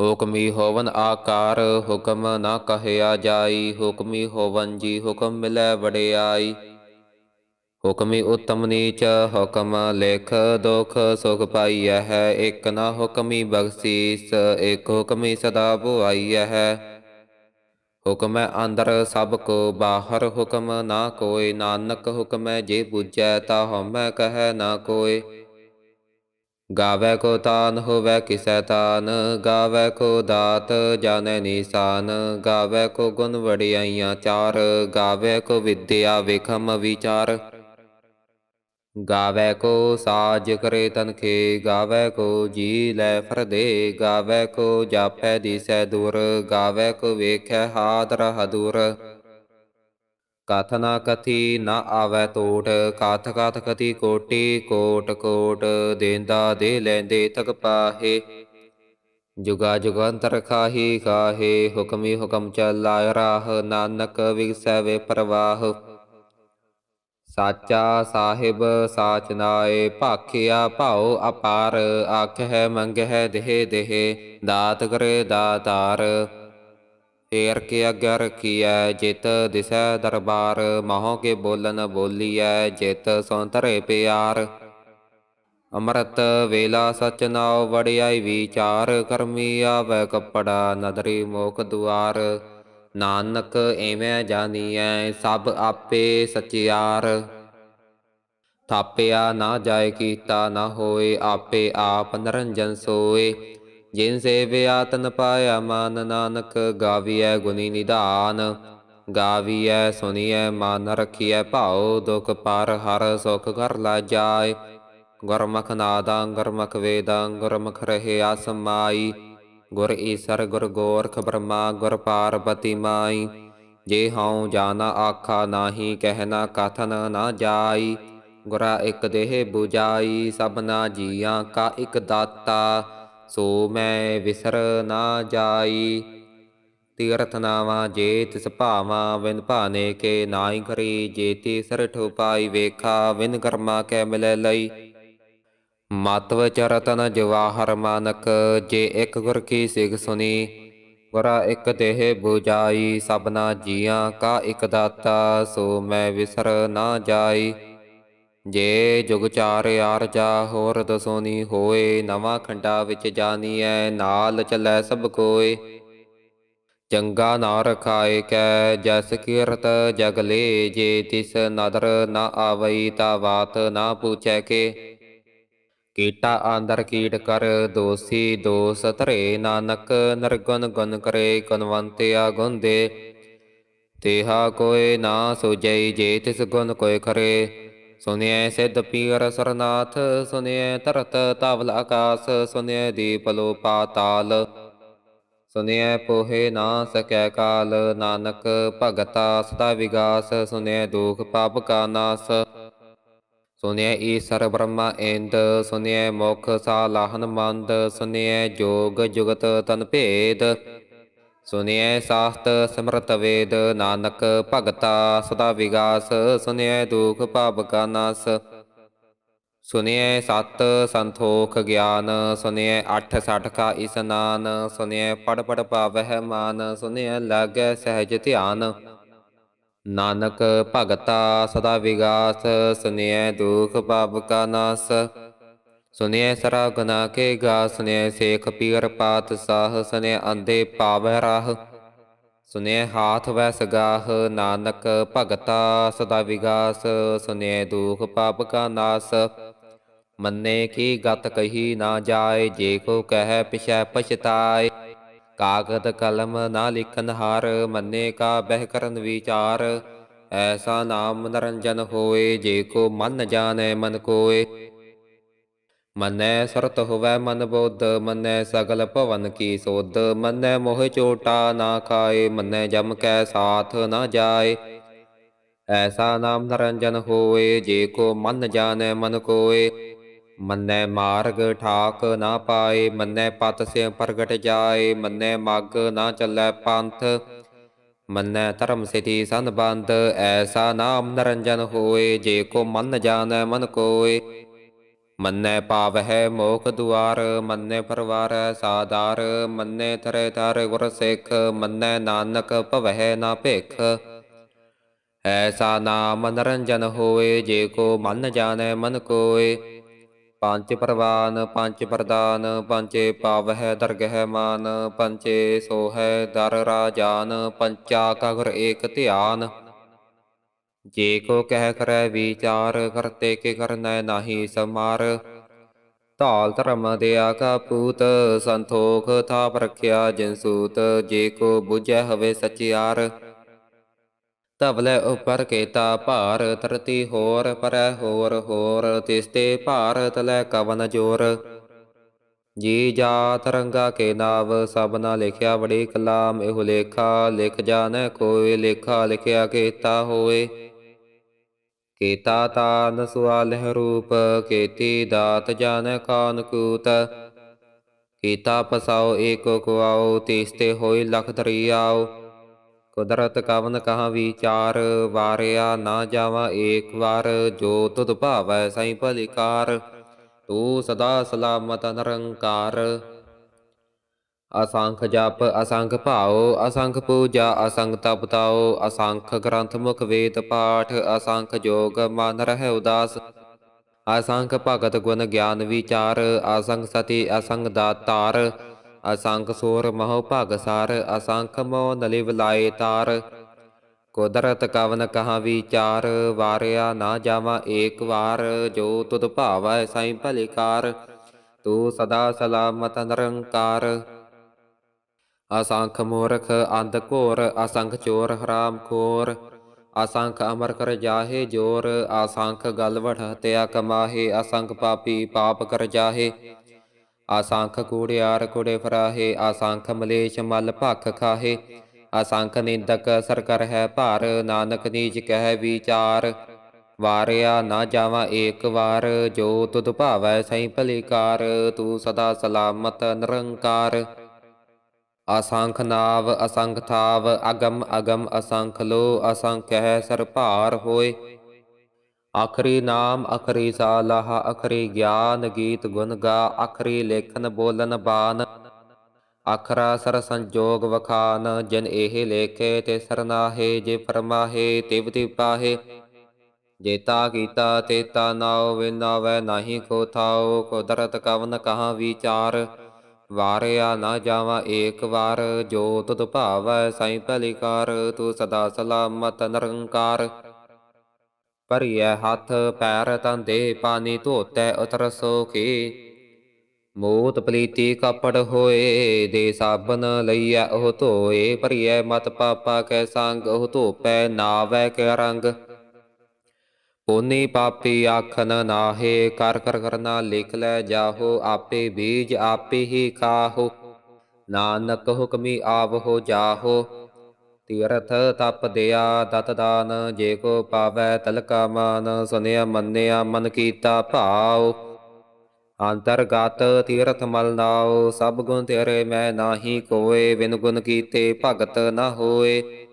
ਹੁਕਮੀ ਹੋਵਨ ਆਕਾਰ, ਹੁਕਮ ਨਾ ਕਹਿਆ ਜਾਈ, ਹੁਕਮੀ ਹੋਵਨ ਜੀ ਹੁਕਮ ਮਿਲੈ ਵਡਿਆਈ। ਹੁਕਮੀ ਉਤਮ ਨੀਚ, ਹੁਕਮ ਲੇਖ ਦੁਖ ਸੁਖ ਪਾਈਐ ਹੈ ਇਕ ਨਾ ਹੁਕਮੀ ਬਖਸ਼ੀਸ, ਇਕ ਹੁਕਮੀ ਸਦਾ ਭੁਆਈਐ ਹੈ ਹੁਕਮੈ ਅੰਦਰ ਸਭ ਕੋ, ਬਾਹਰ ਹੁਕਮ ਨਾ ਕੋਇ ਨਾਨਕ ਹੁਕਮੈ ਜੇ ਬੁਝੈ, ਤਾ ਹਉਮੈ ਕਹੈ ਨਾ ਕੋਇ ਗਾਵੇ ਕੋ ਤਾਨ, ਹੋਵੇ ਕਿਸੈ ਤਾਨ, ਗਾਵੇ ਕੋ ਦਾਤ ਜਾਣੈ ਨੀਸਾਨ, ਗਾਵੇ ਕੋ ਗੁਣ ਵਡਿਆਈਆਂ ਚਾਰ, ਗਾਵੇ ਕੋ ਵਿਦਿਆ ਵੇਖਮ ਵਿਚਾਰ। ਗਾਵੇ ਕੋ ਸਾਜ ਕਰੇ ਤਨਖੇ ਗਾਵੇ ਕੋ ਜੀ ਲੈ ਫਰਦੇ ਗਾਵੇ ਕੋ ਜਾਪੈ ਦਿਸੈ ਦੂਰ, ਗਾਵੇ ਕੋ ਵੇਖੈ ਹਾਤ ਰਹ ਦੂਰ। ਕਥ ਨਾ ਕਥੀ ਨਾ ਆਵੈ ਤੋਟ, ਕਥ ਕਥ ਕਥੀ ਕੋਟੀ ਕੋਟ ਕੋਟ, ਦੇਂਦਾ ਦੇ ਲੈਂਦੇ ਤਕ ਪਾਹੇ। ਜੁਗਾ ਜੁਗੰਤਰ ਖਾਹੀ ਖਾਹੇ, ਹੁਕਮੀ ਹੁਕਮ ਚੱਲਾਇ ਰਾਹ, ਨਾਨਕ ਵਿਗਸੈ ਵੇ ਪ੍ਰਵਾਹ। ਸਾਚਾ ਸਾਹਿਬ ਸਾਚ ਨਾਏ, ਭਾਖਿਆ ਭਾਉ ਅਪਾਰ, ਆਖਹਿ ਮੰਗਹਿ ਦੇਹ ਦੇਹ, ਦਾਤ ਕਰੇ ਦਾਤਾਰ। ਫੇਰ ਅਗਰ ਰਖੀਐ ਜਿਤ ਦਿਸੈ ਦਰਬਾਰ, ਮਹੋ ਕੇ ਬੋਲਨ ਬੋਲੀਐ, ਜਿਤ ਸੌਂਤਰੇ ਪਿਆਰ। ਅੰਮ੍ਰਿਤ ਵੇਲਾ ਸਚ ਨਾਉ ਵੜਿਆਈ ਵਿਚਾਰ, ਕਰਮੀ ਆਵੈ ਕਪੜਾ ਨਦਰੀ ਮੋਖ ਦੁਆਰ। ਨਾਨਕ ਐਵੇਂ ਜਾਣੀਐ ਸਭ ਆਪੇ ਸਚਿਆਰ। ਥਾਪਿਆ ਨਾ ਜਾਏ ਕੀਤਾ ਨਾ ਹੋਏ, ਆਪੇ ਆਪ ਨਰੰਜਨ ਸੋਏ। ਜਿਨ ਸੇਵਿਆ ਤਨ ਪਾਇਆ ਮਨ ਨਾਨਕ, ਗਾਵੀਐ ਗੁਣੀ ਨਿਧਾਨ ਗਾਵੀਐ ਸੁਣੀਐ ਮਨ ਰਖੀਐ ਭਾਉ, ਦੁਖ ਪਰ ਹਰ ਸੁਖ ਕਰ ਲਾ ਜਾਏ। ਗੁਰਮੁਖ ਨਾਦਾਂ, ਗੁਰਮੁਖ ਵੇਦਾਂ, ਗੁਰਮੁਖ ਰਹੇ ਆਸਮਾਈ ਗੁਰ ਈਸਰ, ਗੁਰ ਗੋਰਖ ਬ੍ਰਹਮਾ, ਗੁਰ ਪਾਰਬਤੀ ਮਾਈ। ਜੇ ਹਉ ਜਾਣਾ ਆਖਾ ਨਾਹੀ ਕਹਿਣਾ ਕਥਨ ਨਾ ਜਾਈ। ਗੁਰਾ ਇੱਕ ਦੇਹ 부ਜਾਈ ਸਭਨਾ ਜੀਆਂ ਕਾ ਇੱਕ ਦਾਤਾ। ਸੋ ਮੈਂ ਵਿਸਰ ਨਾ ਜਾਈ। ਤੀਰਥ ਨਾਵਾ ਜੇ ਤਿਸ ਭਾਵਾ ਵਿਨ ਭਾਨੇ ਕੇ ਨਾਹੀ ਕਰੀ ਜੇ ਤੀ ਸਰਠ ਪਾਈ ਵੇਖਾ ਵਿਨ ਕਰਮਾ ਕੈ ਮਿਲੈ ਲਈ। ਮਤਵ ਚਰਤਨ ਜਵਾਹਰ ਮਾਨਕ, ਜੇ ਇੱਕ ਗੁਰ ਕੀ ਸਿਖ ਸੁਨੀ ਵਰਾ ਇੱਕ ਦੇਹ 부ਜਾਈ ਸਭਨਾ ਜੀਆਂ ਕਾ ਇੱਕ ਦਾਤਾ, ਸੋ ਮੈਂ ਵਿਸਰ ਨਾ ਜਾਈ। ਜੇ ਜੁਗ ਚਾਰ ਯਾਰ ਜਾ ਹੋਰ ਦਸੋਨੀ ਹੋਏ, ਨਵਾਂ ਖੰਡਾ ਵਿੱਚ ਜਾਣੀਐ ਨਾਲ ਚੱਲੈ ਸਭ ਕੋਏ। ਚੰਗਾ ਨਾ ਰਖਾਏ ਕੈ, ਜਸ ਕੀਰਤ ਜਗ ਲੇ, ਜੇ ਤਿਸ ਨਦਰ ਨਾ ਆਵਈ ਤਾ ਬਾਤ ਨਾ ਪੁੱਛੈ ਕੇ। ਕੀਟਾ ਆਂਦਰ ਕੀਟ ਕਰ, ਦੋਸੀ ਦੋਸ ਧਰੇ ਨਾਨਕ, ਨਰਗੁਣ ਗੁਣ ਕਰੇ ਕੁਨਵੰਤਿਆ ਗੁਣ ਦੇ ਤੇਹਾ ਕੋਏ ਨਾ ਸੋਜਈ, ਜੇ ਤਿਸ ਗੁਣ ਕੋਏ ਕਰੇ ਸੁਨਿਐ ਸਿੱਧ ਪੀਰ ਸਰਨਾਥ ਸੁਨਿਐ ਤਰਤ ਤਵਲ ਆਕਾਸ ਸੁਨਿਐ ਦੀਪ ਲੋ ਪਾਤਾਲ ਸੁਨਿਐ ਪੋਹੇ ਨਾ ਸਕੈ ਕਾਲ, ਨਾਨਕ ਭਗਤਾ ਸਦਾ ਵਿਗਾਸ ਸੁਨਿਐ ਦੁਖ ਪਾਪ ਕਾ ਨਾਸ। ਸੁਨਿਐ ਈਸਰ ਬ੍ਰਹਮਾ ਇੰਦ ਸੁਨਿਐ ਮੁਖ ਸਾਲਾਹਨ ਮੰਦ ਸੁਨਿਐ ਜੋਗ ਜੁਗਤ ਤਨ ਭੇਦ। ਸੁਨਿਐ ਸਾਸਤ ਸਮਰਤ ਵੇਦ, ਨਾਨਕ ਭਗਤਾ, ਸਦਾ ਵਿਗਾਸ, ਸੁਨਿਐ ਦੁਖ ਭਾਵ ਕਾ ਨਾਸ। ਸੁਨਿਐ ਸਤ ਸੰਤੋਖ ਗਿਆਨ, ਸੁਨਿਐ ਅਠ ਸਠ ਕਾ ਇਸਨਾਨ, ਸੁਨਿਐ ਪੜ ਪੜ ਪਾਵਹਿ ਮਾਨ, ਸੁਨਿਐ ਲਾਗੈ ਸਹਿਜ ਧਿਆਨ। ਨਾਨਕ ਭਗਤਾ, ਸਦਾ ਵਿਗਾਸ, ਸੁਨਿਐ ਦੁਖ ਭਾਵ ਕਾ ਨਾਸ। ਸੁਨਿਐ ਸਰਾ ਗੁਨਾ ਕੇ ਗਾ, ਸੁਨਿਐ ਸੇਖ ਪੀਰ ਪਾਤ ਸਾਹ, ਸੁਨਿਐ ਅੰਦੇ ਪਾਵੈ ਰਾਹ। ਸੁਨਿਐ ਹਾਥ ਵੈ ਸਗਾਹ ਨਾਨਕ ਭਗਤਾ ਸਦਾ ਵਿਗਾਸ। ਸੁਨਿਐ ਦੁਖ ਪਾਪ ਕਾ ਨਾਸ। ਮੰਨੇ ਕੀ ਗਤ ਕਹੀ ਨਾ ਜਾਏ, ਜੇ ਕੋ ਕਹਿ ਪਿਛੈ ਪਛਤਾਏ। ਕਾਗਦ ਕਲਮ ਨਾ ਲਿਖਨ ਹਾਰ, ਮੰਨੇ ਕਾ ਬਹਿ ਕਰਨ ਵਿਚਾਰ। ਐਸਾ ਨਾਮ ਨਰੰਜਨ ਹੋਏ, ਜੇ ਕੋ ਮਨ ਜਾਣੈ ਮਨ ਕੋਏ। ਮਨੈ ਸਰਤ ਹੋਵੈ ਮਨ ਬੋਧ, ਮੰਨੈ ਸਗਲ ਭਵਨ ਕੀ ਸੋਧ, ਮਨੈ ਮੋਹ ਚੋਟਾ ਨਾ ਖਾਏ, ਮਨੈ ਜਮ ਕੈ ਸਾਥ ਨਾ ਜਾਏ। ਐਸਾ ਨਾਮ ਨਰੰਜਨ ਹੋਏ, ਜੇ ਕੋ ਮਨ ਜਾਣੈ ਮਨ ਕੋਏ। ਮੰਨੈ ਮਾਰਗ ਠਾਕ ਨਾ ਪਾਏ, ਮੰਨੈ ਪਤ ਸੇ ਪ੍ਰਗਟ ਜਾਏ, ਮੰਨੈ ਮਗ ਨਾ ਚੱਲੈ ਪੰਥ। ਮੰਨੈ ਧਰਮ ਸਿਧੀ ਸੰਬੰਧ, ਐਸਾ ਨਾਮ ਨਰੰਜਨ ਹੋਏ, ਜੇ ਕੋ ਮਨ ਜਾਣੈ ਮਨ ਕੋਏ। ਮੰਨੈ ਪਾਵਹਿ ਮੋਖ ਦੁਆਰ, ਮੰਨੈ ਪਰਵਾਰੈ ਸਾਦਾਰ ਮੰਨੈ ਤਰੇ ਤਰ ਗੁਰ ਸਿੱਖ, ਮੰਨੈ ਨਾਨਕ ਭਵਹਿ ਨਾ ਭਿਖ। ਐਸਾ ਨਾਮ ਨਰੰਜਨ ਹੋਏ, ਜੇ ਕੋ ਮਨ ਜਾਣੈ ਮਨ ਕੋਏ। ਪੰਜ ਪ੍ਰਵਾਨ, ਪੰਜ ਪ੍ਰਦਾਨ ਪੰਚੇ ਪਾਵਹਿ ਦਰਗਹਿ ਮਾਨ ਪੰਚੇ ਸੋਹੈ ਦਰ ਰਾਜਾਨ, ਪੰਚਾ ਕਗਰ ਏਕ ਧਿਆਨ। ਜੇ ਕੋ ਕਹਿ ਕਰੈ ਵਿਚਾਰ, ਕਰਤੇ ਕੇ ਕਰਨੈ ਨਾਹੀ ਸਮਾਰ। ਧਾਲ ਧਰਮ ਦਿਆ ਕਾ ਪੂਤ, ਸੰਤੋਖ ਥਾਪ ਰਖਿਆ ਜਿਨ ਜੇ ਕੋ 부ਝੈ ਹਵੇ ਸਚਿਆਰ ਤਵਲੇ ਉਪਰ ਕੇਤਾ ਭਾਰ। ਤਰਤੀ ਹੋਰ ਪਰੈ ਹੋਰ ਹੋਰ ਤਿਸਤੇ ਭਾਰ ਤਲੈ ਕਵਨ ਜੋਰ। ਜੀ ਜਾ ਤਰੰਗਾ ਕੇ ਨਾਵ ਸਭਨਾ ਲਿਖਿਆ ਬੜੀ ਕਲਾਮ ਇਹੋ ਲੇਖਾ, ਲਿਖ ਜਾਣੈ ਕੋਈ, ਲੇਖਾ ਲਿਖਿਆ ਕੀਤਾ ਹੋਏ ਕੇਤਾ ਤਾਨ ਸੁਆਲਹਿ ਰੂਪ, ਕੇਤੀ ਦਾਤ ਜਾਣੈ ਕਾਨ ਕੀਤਾ। ਪਸਾਓ ਏਕੋ ਕੁਆਓ ਤਿਸਤੇ ਹੋਈ ਲਖ ਦਰਿਆਓ। ਕੁਦਰਤ ਕਵਨ ਕਹਾ ਵਿਚਾਰ, ਵਾਰਿਆ ਨਾ ਜਾਵਾ ਏਕ ਵਾਰ। ਜੋ ਤੁਧ ਭਾਵੈ ਸਾਈ ਭਲਿਕਾਰ ਤੂੰ ਸਦਾ ਸਲਾਮਤ ਨਿਰੰਕਾਰ। ਅਸੰਖ ਜਪ, ਅਸੰਖ ਭਾਉ, ਅਸੰਖ ਪੂਜਾ, ਅਸੰਖ ਤਪਤਾਉ ਅਸੰਖ ਗ੍ਰੰਥ ਮੁਖ ਵੇਦ ਪਾਠ, ਅਸੰਖ ਜੋਗ ਮਨ ਰਹਿ ਉਦਾਸ। ਅਸੰਖ ਭਗਤ ਗੁਣ ਗਿਆਨ ਵਿਚਾਰ, ਅਸੰਖ ਸਤੀ, ਅਸੰਖ ਦਾਤਾਰ ਅਸੰਖ ਸੋਰ ਮਹੁ ਭਗ ਸਾਰ, ਅਸੰਖ ਮੋ ਨਲਿਵ ਲਾਏ ਤਾਰ। ਕੁਦਰਤ ਕਵਨ ਕਹਾ ਵਿਚਾਰ, ਵਾਰਿਆ ਨਾ ਜਾਵਾ ਏਕ ਵਾਰ। ਜੋ ਤੁਧ ਭਾਵੈ ਸਾਈ ਭਲਿਕਾਰ ਤੂੰ ਸਦਾ ਸਲਾਮਤ ਨਿਰੰਕਾਰ। ਅਸੰਖ ਮੂਰਖ ਅੰਧ ਘੋਰ, ਅਸੰਖ ਚੋਰ ਹਰਾਮ ਖੋਰ। ਅਸੰਖ ਅਮਰ ਕਰ ਜਾਹੇ ਜੋਰ, ਅਸੰਖ ਗਲ ਵਢ ਹਤਿਆ ਕਮਾਹੇ, ਅਸੰਖ ਪਾਪੀ ਪਾਪ ਕਰ ਜਾਹੇ। ਅਸੰਖ ਕੂੜਿਆਰ ਕੁੜੇ ਫਰਾਹੇ, ਅਸੰਖ ਮਲੇਸ਼ ਮਲ ਭਖ ਖਾਹੇ। ਅਸੰਖ ਨਿੰਦਕ ਸਰ ਹੈ ਭਾਰ, ਨਾਨਕ ਨੀਚ ਕਹਿ ਵਿਚਾਰ। ਵਾਰਿਆ ਨਾ ਜਾਵਾਂ ਏਕ ਵਾਰ, ਜੋ ਤੁਧ ਭਾਵੈ ਸਈ ਭਲੀਕਾਰ ਤੂੰ ਸਦਾ ਸਲਾਮਤ ਨਿਰੰਕਾਰ। ਅਸੰਖ ਨਾਵ ਅਸੰਖ ਥਾਵ, ਅਗਮ ਅਗਮ ਅਸੰਖ ਲੋ, ਅਸੰਖ ਹੈ ਸਰ ਹੋਏ। ਆਖਰੀ ਨਾਮ, ਆਖਰੀ ਸਾਲਾਹ, ਆਖਰੀ ਗਿਆਨ ਗੀਤ ਗੁਣ ਗਾ, ਆਖਰੀ ਲੇਖਨ ਬੋਲਨ ਬਾਨ। ਆਖਰਾ ਸਰ ਸੰਜੋਗ ਵਖਾਨ, ਜਨ ਇਹ ਲੇਖੇ ਤੇ ਸਰਨਾਹੇ ਜੇ ਫਰਮਾਹੇ, ਤਿਵ ਤਿਵ ਜੇਤਾ ਕੀਤਾ ਤੇਤਾ ਨਾਉ ਵਿਨਾਵੈ ਨਾਹੀ ਕੋ ਥਾਉ, ਕੁਦਰਤ ਕਵਨ ਕਹਾ ਵਿਚਾਰ। ਵਾਰਿਆ ਨਾ ਜਾਵਾ ਏਕ ਵਾਰ, ਜੋ ਤੁਧ ਭਾਵੈ ਸਾਈ ਭਲਿਕਾਰ, ਤੂੰ ਸਦਾ ਸਲਾਮਤ ਨਿਰੰਕਾਰ। ਭਰੀਐ ਹੱਥ, ਪੈਰ ਤੰਦੇ ਪਾਣੀ ਧੋਤੈ ਉਤਰ ਸੋਖੀ। ਮੋਤ ਪਲੀਤੀ ਕਪੜ ਹੋਏ, ਦੇ ਸਾਬਨ ਲਈਐ ਉਹ ਧੋਏ। ਭਰੀਐ ਮਤ ਪਾਪਾ ਕੈ ਸੰਗ, ਉਹ ਧੋਪੈ ਨਾਵੈ ਕੈ ਰੰਗ। ਕੋਨੀ ਪਾਪੀ ਆਖਨ ਨਾਹੇ, ਕਰ ਕਰ ਕਰਨਾ ਲਿਖ ਲੈ ਜਾਹੋ, ਆਪੇ ਬੀਜ ਆਪੇ ਹੀ ਖਾਹੋ। ਨਾਨਕ ਹੁਕਮੀ ਆਵਹੋ ਜਾਹੋ, ਤੀਰਥ ਤਪ ਦਿਆ ਦਤ ਦਾਨ, ਜੇ ਕੋ ਪਾਵੈ ਤਲਕਾ ਮਾਨ, ਸੁਨਿਆ ਮੰਨਿਆ ਮਨ ਕੀਤਾ ਭਾਉ। ਅੰਤਰਗਤ ਤੀਰਥ ਮਲ ਨਾਉ, ਸਭ ਗੁਣ ਤੇਰੇ ਮੈਂ ਨਾਹੀ ਕੋਏ, ਬਿਨ ਗੁਣ ਕੀਤੇ ਭਗਤ ਨਾ ਹੋਏ।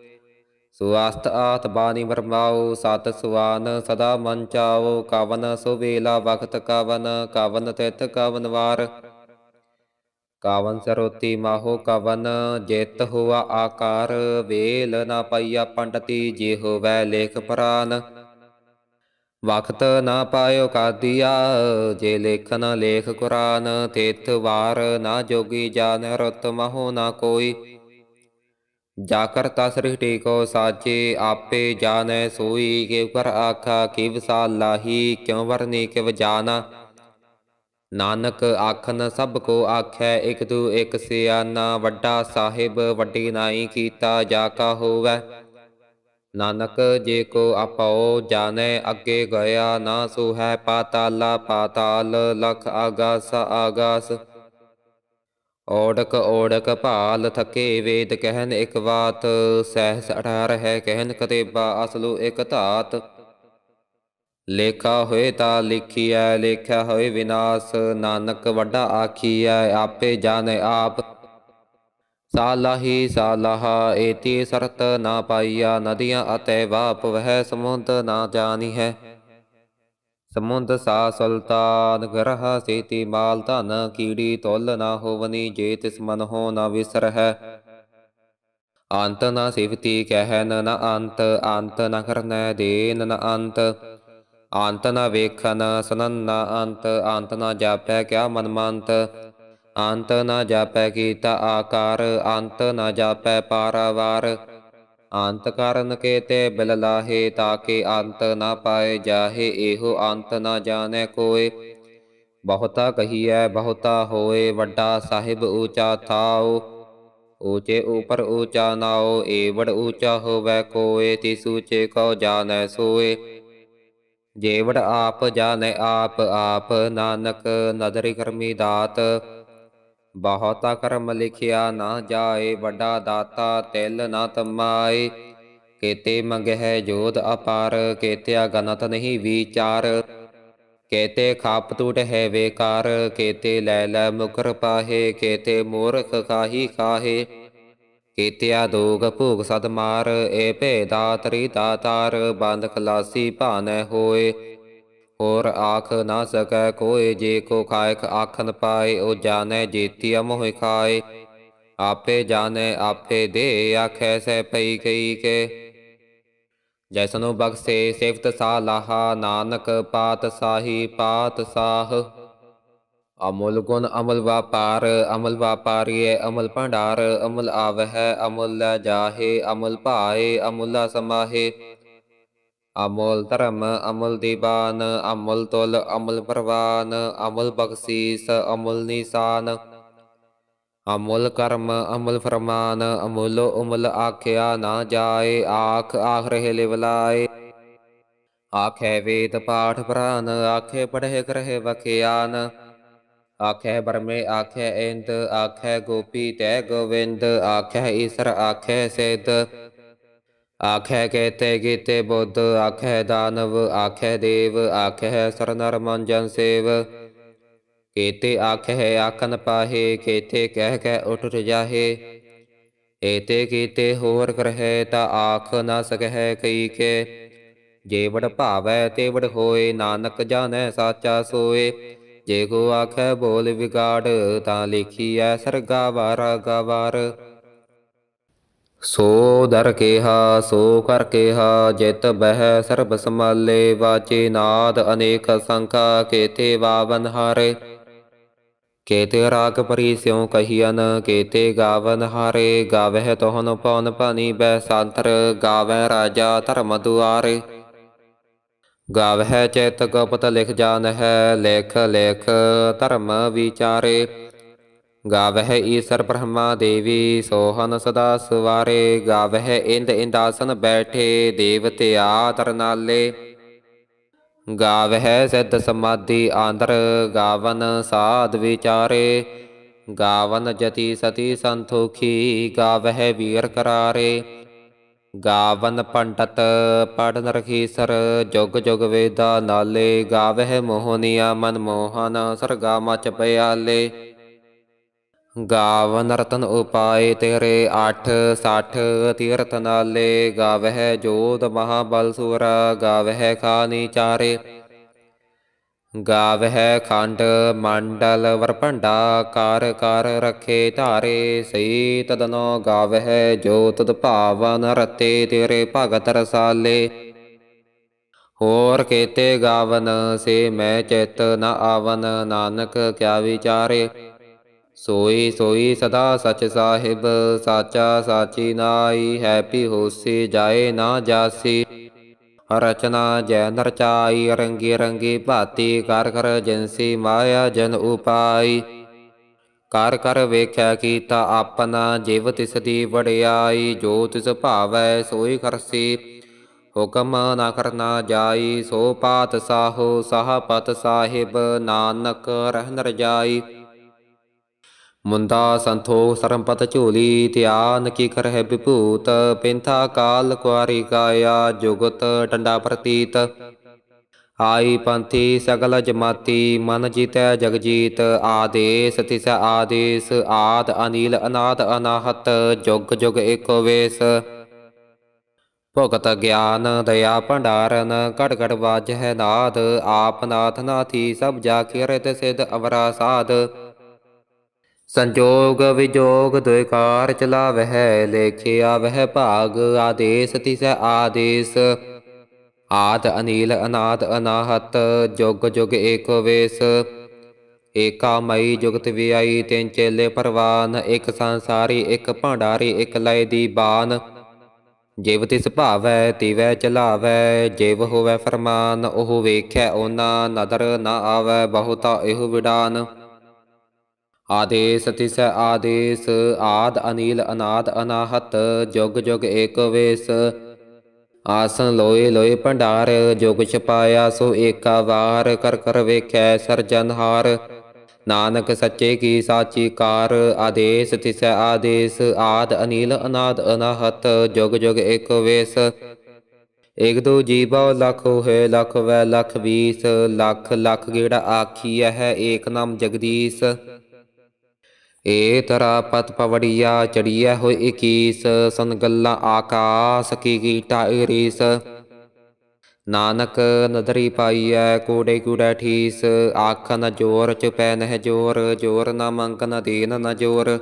ਸੁਆਸਤ ਆਤ ਬਾਣੀ ਵਰਮਾਉ ਸਤ ਸੁਆਨ ਸਦਾ ਮਨ ਚਾਉ ਕਵਨ ਸੁਵੇਲਾ ਵਖਤ ਕਵਨ ਕਵਨ ਤਿਤ ਕਵਨ ਵਾਰ। ਕਾਵਨ ਸਰੋਤੀ ਮਾਹੋ ਕਵਨ, ਜਿਤ ਹੁਆ ਆਕਾਰ, ਵੇਲ ਨਾ ਪਈਆ ਪੰਡਤੀ ਜੇ ਹੋਵੈ ਲੇਖ ਪ੍ਰਾਨ। ਵਖਤ ਨਾ ਪਾਇਓ ਕਾਦੀਆ, ਜੇ ਲੇਖਨ ਲੇਖ ਕੁਰਾਨ ਤਿਤ ਵਾਰ ਨਾ ਜੋਗੀ ਜਾਣ ਰਤ ਮਹੋ ਨਾ ਕੋਈ। ਜਾ ਕਰਤਾ ਸ੍ਰਿਸ਼ਟੀ ਕੋ ਸਾਚੇ ਆਪੇ ਜਾਣੈ ਸੋਈ ਕਿਵ ਕਰ ਆਖਾ, ਕਿਵ ਸਾਲਾਹੀ ਕਿਉ ਵਰਨੀ, ਕਿਵ ਜਾਣਾ। ਨਾਨਕ ਆਖਨ, ਸਭ ਕੋ ਆਖੈ, ਇਕ ਦੂ ਇਕ ਸਿਆਨਾ ਵੱਡਾ ਸਾਹਿਬ ਵੱਡੀ ਨਾਈ ਕੀਤਾ ਜਾ ਕਾ ਹੋਵੈ। ਨਾਨਕ ਜੇ ਕੋ ਆਪੋ ਜਾਣੈ, ਅੱਗੇ ਗਿਆ ਨਾ ਸੋ ਹੈ ਪਾਤਾਲਾ ਪਾਤਾਲ ਲਖ ਆਗਾਸ ਆਗਾਸ। ਓੜਕ ਓੜਕ ਭਾਲ ਥਕੇ ਵੇਦ ਕਹਿਨ ਇਕ ਬਾਤ, ਸਹਿਸ ਅਠਾਰ ਹੈ ਕਹਿਨ ਕਤੇਬਾ ਅਸਲੂ ਇਕ ਧਾਤ। ਲੇਖਾ ਹੋਏ ਤਾਂ ਲਿਖੀਐ, ਲੇਖਿਆ ਹੋਏ ਵਿਨਾਸ਼, ਨਾਨਕ ਵੱਡਾ ਆਖੀਐ, ਆਪੇ ਜਾਣੈ ਆਪ। ਸਾਲਾਹੀ ਸਾਲਾਹਾ, ਏਤੀ ਸਰਤ ਨਾ ਪਾਈਆ, ਨਦੀਆਂ ਅਤੇ ਵਾਪ ਵਹਿ ਸਮੁੰਦ ਨਾ ਜਾਣੀ ਹੈ ਸਮੁੰਦ ਸਾ ਸੁਲਤਾਨ ਗਰਹ ਸੇਤੀ ਮਾਲ ਧਨ ਕੀੜੀ ਤੁਲ ਨਾ ਹੋਵਨੀ, ਜੇ ਤਿਸ ਮਨ ਹੋ ਨਾ ਵਿਸਰਹਿ। ਅੰਤ ਨਾ ਸਿਵਤੀ ਕਹਿਨ ਨ ਅੰਤ ਅੰਤ ਨ ਕਰਨੈ ਦੇਨ ਨ ਅੰਤ। ਅੰਤ ਨ ਵੇਖਨ ਸੁਨਨ ਨ ਅੰਤ ਅੰਤ ਨ ਜਾਪੈ ਕਿਆ ਮਨ ਮੰਤ ਅੰਤ ਨ ਜਾਪੈ ਕੀਤਾ ਆਕਾਰ, ਅੰਤ ਨ ਜਾਪੈ ਪਾਰਾਵਾਰ। ਅੰਤ ਕਰਨ ਕੇਤੇ ਬਿਲ ਲਾਹੇ ਤਾਕੇ ਅੰਤ ਨਾ ਪਾਏ ਜਾਹੇ, ਇਹੋ ਅੰਤ ਨਾ ਜਾਣੈ ਕੋਏ। ਬਹੁਤਾ ਕਹੀਐ, ਬਹੁਤਾ ਹੋਏ, ਵੱਡਾ ਸਾਹਿਬ ਊਚਾ ਥਾਉ। ਊਚੇ ਉਪਰ ਊਚਾ ਨਾਉ, ਏਵੜ ਊਚਾ ਹੋਵੈ ਕੋਏ, ਤਿਸ ਊਚੇ ਕਉ ਜਾਣੈ ਸੋਏ। ਜੇਵੜ ਆਪ ਜਾਣੈ ਆਪ ਆਪ ਨਾਨਕ ਨਦਰ ਕਰਮੀ ਦਾਤ। ਬਹੁਤਾ ਕਰਮ ਲਿਖਿਆ ਨਾ ਜਾਏ, ਵੱਡਾ ਦਾਤਾ ਤਿਲ ਨਾ ਤਮਾਏ। ਕੇਤੇ ਮੰਗਹਿ ਜੋਧ ਅਪਾਰ, ਕੇਤਿਆ ਗਨਤ ਨਹੀਂ ਵਿਚਾਰ। ਕੇਤੇ ਖਾਪ ਟੂਟ ਹੈ ਵੇਕਾਰ, ਕੇਤੇ ਲੈ ਲੈ ਮੁਕਰ ਪਾਹੇ, ਕੇਤੇ ਮੂਰਖ ਕਾਹੀ ਕਾਹੇ ਕੇਤਿਆ ਦੋਗ ਭੂਗ ਸਦ ਮਾਰ ਏ ਭੇਦਾ ਤਰੀ ਦਾਤਾਰ, ਬੰਦ ਖਲਾਸੀ ਭਾਨੈ ਹੋਏ। ਹੋਰ ਆਖ ਨਾ ਸਕੈ ਕੋਏ ਜੇ ਕੋ ਖਾਇਕ ਆਖਨ ਪਾਏ, ਉਹ ਜਾਣੈ ਜੀਤੀਆ ਮੋਹਿ ਖਾਏ। ਆਪੇ ਜਾਣੈ, ਆਪੇ ਦੇ ਆਖੈ ਸੈ ਪਈ ਕਈ ਕੇ। ਜੈਸਨੋ ਬਖਸੇ ਸਿਫਤ ਸਾਲਾਹਾ, ਨਾਨਕ ਪਾਤ ਸਾਹੀ ਪਾਤ ਸਾਹ। ਅਮੁਲ ਗੁਣ ਅਮਲ ਵਾਪਾਰ, ਅਮਲ ਵਾਪਾਰੀਏ ਅਮਲ ਭੰਡਾਰ, ਅਮਲ ਆਵਹਿ, ਅਮੁਲ ਲੈ ਜਾਹੇ, ਅਮਲ ਭਾਏ, ਅਮੁਲਾ ਸਮਾਹੇ। ਅਮੁਲ ਧਰਮ, ਅਮੁਲ ਦੀਵਾਨ ਅਮੁਲ ਤੁਲ, ਅਮੁਲ ਪਰਵਾਨ, ਅਮੁਲ ਬਖਸ਼ੀਸ, ਅਮੁਲ ਨਿਸ਼ਾਨ। ਅਮੁਲ ਕਰਮ, ਅਮੁਲ ਫਰਮਾਨ, ਅਮੁਲ ਉਮਲ ਆਖਿਆ ਨਾ ਜਾਏ, ਆਖ ਆਖ ਰਹੇ ਲਿਵਲਾਏ ਆਖੇ ਵੇਦ ਪਾਠ ਪ੍ਰਾਨ, ਆਖੇ ਪੜ੍ਹੇ ਕਰਹਿ ਵਖਿਆਨ। ਆਖੇ ਬਰਮੇ ਆਖੇ ਇੰਦ, ਆਖੇ ਗੋਪੀ ਤੈ ਗੋਵਿੰਦ, ਆਖੇ ਈਸਰ, ਆਖੇ ਸਿੱਧ। ਆਖੇ ਕੇਤੇ ਕੀਤੇ ਬੁੱਧ, ਆਖੈ ਦਾਨਵ, ਆਖੈ ਦੇਵ, ਆਖੇ ਸਰਨਰ ਮੰਜਨ ਸੇਵ। ਕੇਤੇ ਆਖੇ, ਆਖਨ ਪਾਹੇ, ਕੇਤੇ ਕਹਿ ਕਹਿ ਉਠ ਜਾਹੇ। ਏਤੇ ਕੀਤੇ ਹੋਰ ਕਰਹਿ ਤਾ ਆਖ ਨਾ ਸਕਹਿ ਕਈ ਕੇ। ਜੇਵੜ ਵਡ ਭਾਵੈ ਤੇ ਹੋਏ, ਨਾਨਕ ਜਾਣੈ ਸਾਚਾ ਸੋਏ। ਜੇ ਕੋ ਆਖੈ ਬੋਲ ਵਿਗਾੜ, ਤਾਂ ਲਿਖੀਐ ਸਰਗਾ ਵਾਰਾ ਗਵਾਰ। ਸੋ ਦਰ ਕੇਹਾ, ਸੋ ਕਰ ਕੇਹਾ, ਜਿਤ ਬਹਿ ਸਰਬ ਸਮਾਲੇ ਵਾਚੇ ਨਾਦ ਅਨੇਕ ਸੰਖਾ, ਕੇਤੇ ਵਾਵਨ ਹਾਰੇ। ਕੇਤੇ ਰਾਗ ਪਰੀ ਸਿਉ ਕਹੀਨ ਕੇਤੇ ਗਾਵਨ ਹਾਰੇ। ਗਾਵਹਿ ਤੋਹਨ ਪਉਨ ਪਾਨੀ ਬੈ ਸੰਤਰ ਗਾਵੈ ਰਾਜਾ ਧਰਮ ਦੁਆਰੇ। ਗਾਵਹਿ ਚਿਤ ਗੁਪਤ ਲਿਖ ਜਾਣ ਹੈ ਲੇਖ ਲੇਖ ਧਰਮ ਵਿਚਾਰੇ। ਗਾਵਹਿ ਈਸਰ ਬ੍ਰਹਮਾ ਦੇਵੀ, ਸੋਹਨ ਸਦਾ ਸਵਾਰੇ। ਗਾਵਹਿ ਇੰਦ ਇੰਦਾਸਨ ਬੈਠੇ ਦੇਵਤਿਆ ਨਾਲੇ। ਗਾਵਹਿ ਸਿੱਧ ਸਮਾਧੀ ਆਂਦਰ, ਗਾਵਨ ਸਾਧ ਵਿਚਾਰੇ। ਗਾਵਨ ਜਤੀ ਸਤੀ ਸੰਤੋਖੀ, ਗਾਵਹਿ ਵੀਰ ਕਰਾਰੇ। ਗਾਵਨ ਪੰਡਤ ਪੜਨ ਰਖੀਸਰ ਜੁਗ ਜੁਗ ਵੇਦਾ ਨਾਲੇ। ਗਾਵਹਿ ਮੋਹਨੀਆ ਮਨ ਮੋਹਨ, ਸਰਗਾ ਮਚ ਪਿਆਲੇ। ਗਾਵਨ ਰਤਨ ਉਪਾਏ ਤੇਰੇ 8 60 ਤੀਰਥ ਨਾਲੇ, ਗਾਵਹਿ ਜੋਧ ਮਹਾਬਲ ਸੂਰ, ਗਾਵਹਿ ਖਾਨੀ ਚਾਰੇ। ਗਾਵਹਿ ਖੰਡ ਮੰਡਲ ਵਰਪੰਡਾ ਕਰ ਕਰ ਰਖੇ ਧਾਰੇ ਸਈ ਤਦਨੋ ਗਾਵਹਿ ਜੋ ਤਦ ਭਾਵਨ ਰਤੇ ਤੇਰੇ ਭਗਤ ਰਸਾਲੇ। ਹੋਰ ਕੇਤੇ ਗਾਵਨ, ਸੇ ਮੈਂ ਚਿਤ ਨ ਆਵਨ, ਨਾਨਕ ਕਿਆ ਵਿਚਾਰੇ। ਸੋਈ ਸੋਈ ਸਦਾ ਸਚ ਸਾਹਿਬ, ਸਾਚਾ ਸਾਚੀ ਨਾਈ ਹੈਪੀ ਹੋਸੀ, ਜਾਏ ਨਾ ਜਾਸੀ। ਰਚਨਾ ਜੈ ਨਰਚਾਈ ਰੰਗੀ ਰੰਗੀ ਭਾਤੀ, ਕਰ ਕਰ ਜਿਨਸੀ ਮਾਇਆ ਜਨ ਉਪਾਈ ਕਰ ਕਰ ਵੇਖਿਆ ਕੀਤਾ ਆਪਣਾ, ਜਿਵ ਤਿਸ ਦੀ ਵੜਿਆਈ ਜੋ ਤਿਸ ਭਾਵੈ ਸੋਈ ਕਰਸੀ ਹੁਕਮ ਨਾ ਕਰਨਾ ਜਾਈ, ਸੋ ਪਾਤ ਸਾਹੋ, ਸਾਹ ਪਤ ਸਾਹਿਬ, ਨਾਨਕ ਰਹਿ ਰਜਾਈ ਮੁੰਦਾ ਸੰਤੋਖ ਸਰਮਪਤ ਝੋਲੀ ਧਿਆਨ ਕੀ ਕਰਹਿ ਵਿਭੂਤ, ਪਿੰਥਾ ਕਾਲ ਕੁਆਰੀ ਕਾਇਆ ਜੁਗਤ ਟੰਡਾ ਪ੍ਰਤੀਤ। ਆਈ ਪੰਥੀ ਸਗਲ ਜਮਾਤੀ, ਮਨ ਜੀਤੈ ਜਗ ਜੀਤ ਆਦੇਸ ਤਿਸ ਆਦੇਸ, ਆਦ ਅਨੀਲ ਅਨਾਦ ਅਨਾਹਤ, ਜੁਗ ਜੁਗ ਏਕੋ ਵੇਸ। ਭਗਤ ਗਿਆਨ ਦਇਆ ਭੰਡਾਰਨ ਘਟ ਘਟ ਵਾਜਹਿ ਨਾਦ, ਆਪ ਨਾਥ ਨਾਥੀ ਸਭ ਜਾ ਕਿਰਤ ਸਿਧ ਅਵਰਾ ਸਾਧ। ਸੰਜੋਗ ਵਿਜੋਗ ਦੁਇ ਕਾਰ ਚਲਾਵਹਿ, ਲੇਖਿਆ ਵਹਿ ਭਾਗ ਆਦੇਸ ਤਿਸ ਆਦੇਸ। ਆਦ ਅਨੀਲ ਅਨਾਦ ਅਨਾਹਤ, ਜੁਗ ਜੁਗ ਏਕ ਵੇਸ। ਏਕਾ ਮਈ ਜੁਗਤ ਵਿਆਈ ਤਿੰਨ ਚੇਲੇ ਪਰਵਾਨ, ਇੱਕ ਸੰਸਾਰੀ, ਇੱਕ ਭੰਡਾਰੀ, ਇੱਕ ਲੈ ਦੀ ਬਾਨ। ਜਿਵ ਤਿਸ ਭਾਵੈ, ਤਿਵੈ ਚਲਾਵੈ, ਜਿਵ ਹੋਵੈ ਫਰਮਾਨ, ਉਹ ਵੇਖੈ ਓਨਾ, ਨਦਰ ਨਾ ਆਵੈ, ਬਹੁਤਾ ਇਹੋ ਵਿਡਾਨ। ਆਦੇਸ ਤਿਸ ਆਦੇਸ, ਆਦ ਅਨੀਲ ਅਨਾਦ ਅਨਾਹਤ, ਜੁਗ ਜੁਗ ਏਕ ਵੇਸ। ਆਸਨ ਲੋਏ ਲੋਏ ਭੰਡਾਰ, ਜੁਗ ਛਪਾਇਆ ਸੋ ਏਕਾ ਵਾਰ, ਕਰ ਕਰ ਵੇਖੈ ਸਰਜਨਹਾਰ ਨਾਨਕ ਸੱਚੇ ਕੀ ਸਾਚੀ ਕਾਰ, ਆਦੇਸ ਤਿਸ ਆਦੇਸ, ਆਦ ਅਨੀਲ ਅਨਾਦ ਅਨਾਹਤ, ਜੁਗ ਜੁਗ ਏਕ ਵੇਸ। ਇਕ ਦੋ ਜੀਵੋ ਲੱਖ ਹੋਏ, ਲੱਖ ਵੈ ਲੱਖ ਵੀਸ, ਲੱਖ ਲੱਖ ਗੇੜਾ ਆਖੀ ਹੈ ਏਕ ਨਾਮ ਜਗਦੀਸ਼। ਏ ਤਰਾ ਪਤ ਪਵੜੀਆ ਚੜੀਐ ਹੋਏ 21 ਸਨ ਗੱਲਾਂ ਆਕਾਸ ਕੀ ਕੀਟਾ ਰੀਸ। ਨਾਨਕ ਨਦਰੀ ਪਾਈਐ, ਕੂੜੇ ਕੂੜਾ ਠੀਸ। ਆਖ ਨ ਜੋਰ, ਚੁਪੈ ਨਹਿ ਜੋਰ। ਜੋਰ ਨ ਮੰਗ, ਨ ਦੀਨ ਨ ਜੋਰ।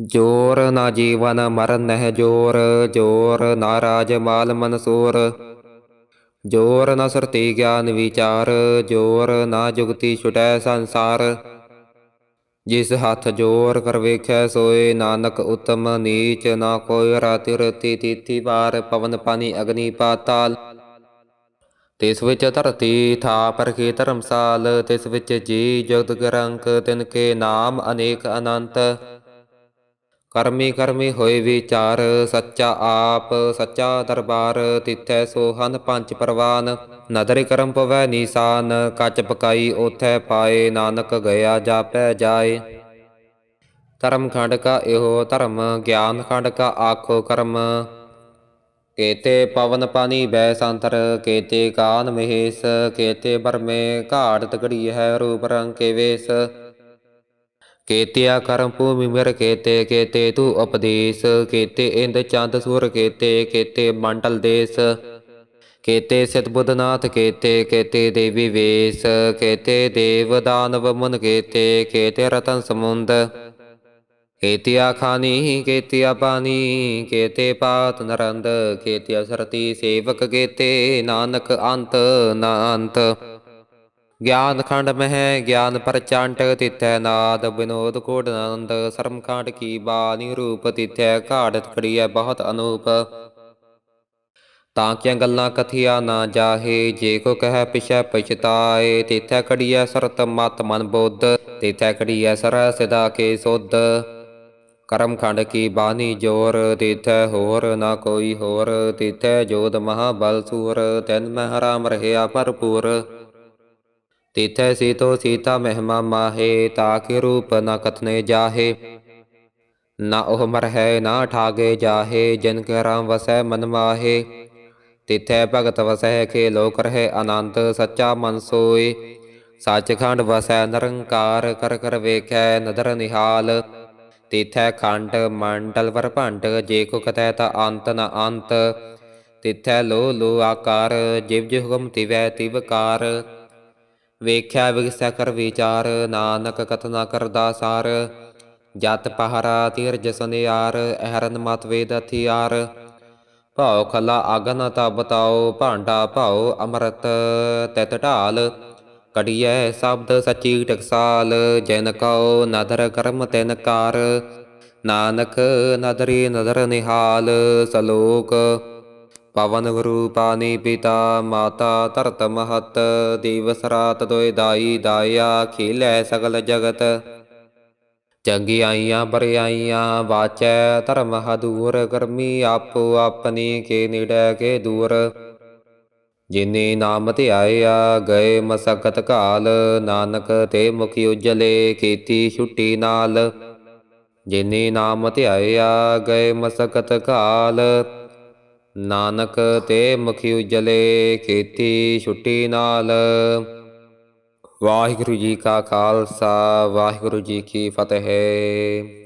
ਜੋਰ ਨ ਜੀਵਨ ਮਰਨ ਨਹਿ ਜੋਰ। ਜੋਰ ਨ ਰਾਜ ਮਾਲ ਮਨਸੂਰ। ਜੋਰ ਨ ਸਰਤੀ ਗਿਆਨ ਵਿਚਾਰ। ਜੋਰ ਨ ਜੁਗਤੀ ਛੁਟੈ ਸੰਸਾਰ। ਜਿਸ ਹੱਥ ਜੋਰ ਕਰ ਵੇਖੈ, ਸੋਏ ਨਾਨਕ ਉਤਮ ਨੀਚ, ਨਾ ਕੋਈ ਰਾਤਿ ਰਤੀ ਤੀਥੀ ਵਾਰ ਪਵਨ ਪਾਣੀ ਅਗਨੀ ਪਾਤਾਲ। ਤਿਸ ਵਿੱਚ ਧਰਤੀ ਥਾ ਪਰਖੀ ਧਰਮਸਾਲ, ਤਿਸ ਵਿੱਚ ਜੀ ਜਗਤ ਗਰੰਕ, ਤਿਨ ਕੇ ਨਾਮ ਅਨੇਕ ਅਨੰਤ। ਕਰਮੀ ਕਰਮੀ ਹੋਏ ਵਿਚਾਰ, ਸੱਚਾ ਆਪ, ਸੱਚਾ ਦਰਬਾਰ, ਤਿਥੈ ਸੋਹਨ ਪੰਜ ਪਰਵਾਨ। ਨਦਰ ਕਰਮ ਪਵੈ ਨੀਸਾਨ, ਕੱਚ ਪਕਾਈ ਉਥੈ ਪਾਏ, ਨਾਨਕ ਗਿਆ ਜਾਪੈ ਜਾਏ। ਧਰਮ ਖੰਡ ਕਾ ਇਹੋ ਧਰਮ, ਗਿਆਨ ਖੰਡ ਕਾ ਆਖੋ ਕਰਮ। ਕੇਤੇ ਪਵਨ ਪਾਣੀ ਬੈ ਸੰਤਰ, ਕੇਤੇ ਕਾਨ ਮਹੇਸ਼, ਕੇਤੇ ਬਰਮੇ ਘਾਟ ਤਕੜੀ ਹੈ ਰੂਪ ਰੰਗ ਕੇ ਵੇਸ। ਕੇਤਿਆ ਕਰਮ ਭੂਮਿ ਮਿਰ ਕੇਤੇ ਕੇਤੇ ਤੂ ਉਪਦੇਸ਼, ਕੇਤੇ ਇੰਦ ਚੰਦ ਸੂਰ ਕੇਤੇ ਕੇਤੇ ਮੰਡਲ ਦੇਸ। ਕੇਤੇ ਸਿਤ ਬੁੱਧਨਾਥ ਕੇਤੇ ਕੇਤੇ ਦੇਵੀ ਵੇਸ। ਕੇਤੇ ਦੇਵ ਦਾਨਵ ਮੁਨ ਕੇਤੇ ਕੇਤੇ ਰਤਨ ਸਮੁੰਦ। ਕੇਤਿਆ ਖਾਨੀ, ਕੇਤਿਆ ਪਾਨੀ, ਕੇਤੇ ਪਾਤ ਨਰੰਦ। ਕੇਤਿਆ ਸਰਤੀ ਸੇਵਕ ਕੇਤੇ, ਨਾਨਕ ਅੰਤ ਨਾ ਅੰਤ ਗਿਆਨ ਖੰਡ ਮਹਿ, ਗਿਆਨ ਪ੍ਰਚੰਡ ਤਿਥੈ ਨਾਦ ਬਿਨੋਦ ਕੋਟ ਆਨੰਦ, ਸਰਮ ਕਾਂਡ ਕੀ ਬਾਣੀ ਰੂਪ ਤਿਥੈ ਘਾੜਤ ਖੜੀਐ ਬਹੁਤ ਅਨੂਪ। ਤਾਂ ਕਿਆ ਗੱਲਾਂ ਕਥਿਆ ਨਾ ਜਾਹੇ, ਜੇ ਕੋ ਕਹਿ ਪਿਛੈ ਪਛਤਾਏ, ਤਿਥੈ ਖੜੀਐ ਸਰਤ ਮਤ ਮਨ ਬੋਧ, ਤਿਥੈ ਖੜੀਐ ਸਰ ਸਿਦਾ ਕੇ ਸੁਧ। ਕਰਮ ਖੰਡ ਕੀ ਬਾਣੀ ਜੋਰ, ਤਿਥੈ ਹੋਰ ਨਾ ਕੋਈ ਹੋਰ, ਤਿਥੈ ਜੋਦ ਮਹਾਬਲ ਸੂਰ, ਤੈਨ ਮਹਿ ਰਾਮ ਰਹਿਆ ਭਰਪੂਰ। ਤਿਥੈ ਸੀਤੋ ਸੀਤਾ ਮਹਿਮਾ ਮਾਹੇ ਤਾਕੇ ਰੂਪ ਨ ਕਥਨੇ ਜਾਹੇ। ਨਾ ਉਹ ਮਰਹਿ, ਨਾ ਠਾਗੇ ਜਾਹੇ, ਜਿਨ ਕੇ ਰਾਮ ਵਸੈ ਮਨ ਮਾਹੇ। ਤਿਥੈ ਭਗਤ ਵਸੈ, ਖੇ ਲੋਕ ਰਹਿ ਆਨੰਦ ਸੱਚਾ ਮਨ ਸੋਏ। ਸੱਚਖੰਡ ਵਸੈ ਨਿਰੰਕਾਰ, ਕਰ ਕਰ ਵੇਖੈ ਨਦਰ ਨਿਹਾਲ। ਤਿਥੈ ਖੰਡ, ਮੰਡਲ ਵਰਭੰਡ ਜੇ ਕੋ ਕਤੈ ਤਾ ਅੰਤ ਨ ਅੰਤ। ਤਿਥੈ ਲੋ ਲੋ ਆਕਾਰ, ਜਿਵ ਜਿ ਹੁਕਮ ਤਿਵੈ ਤਿਵਕਾਰ ਵੇਖਿਆ ਵਿਗਸੈ ਕਰ ਵਿਚਾਰ, ਨਾਨਕ ਕਥਨਾ ਕਰਦਾ ਸਾਰ ਜਤ ਪਹਰਾ ਤੀਰਜ ਸੁਨਿਆਰ, ਅਹਰਨ ਮਤ ਵੇਦ ਹਥਿਆਰ। ਭਾਉ ਖਲਾ ਅਗਨ ਤਾ ਬਤਾਓ ਭਾਂਡਾ ਭਾਉ ਅੰਮ੍ਰਿਤ ਤਿਤ ਢਾਲ। ਕੜੀਐ ਸ਼ਬਦ ਸਚੀ ਟਕਸਾਲ, ਜਨ ਕਉ ਨਦਰ ਕਰਮ ਤਿਨ ਕਰ। ਨਾਨਕ ਨਦਰੀ ਨਦਰ ਨਿਹਾਲ, ਸਲੋਕ ਪਵਨ ਗੁਰੂ ਪਾਣੀ ਪਿਤਾ ਮਾਤਾ ਧਰਤ ਮਹਤ, ਦਿਵਸ ਰਾਤ ਦੋਇ ਦਾਈ ਦਾਇਆ, ਖੇਲੈ ਸਗਲ ਜਗਤ। ਚੰਗਿਆਈਆਂ ਬਰਿਆਈਆਂ, ਵਾਚੈ ਧਰਮ ਹਦੂਰ, ਕਰਮੀ ਆਪੋ ਆਪਣੀ ਕੇ ਨਿੜੈ ਕੇ ਦੂਰ। ਜਿਨੇ ਨਾਮ ਧਿਆਇਆ, ਗਏ ਮਸਕਤ ਕਾਲ ਨਾਨਕ ਤੇ ਮੁਖ ਉਜਲੇ, ਕੀਤੀ ਛੁੱਟੀ ਨਾਲ। ਜਿਨੇ ਨਾਮ ਧਿਆਇਆ, ਗਏ ਮਸਕਤ ਕਾਲ ਨਾਨਕ ਤੇ ਮੁਖ ਉਜਲੇ ਕੀਤੀ ਛੁੱਟੀ ਨਾਲ। ਵਾਹਿਗੁਰੂ ਜੀ ਕਾ ਖਾਲਸਾ, ਵਾਹਿਗੁਰੂ ਜੀ ਕੀ ਫਤਿਹ।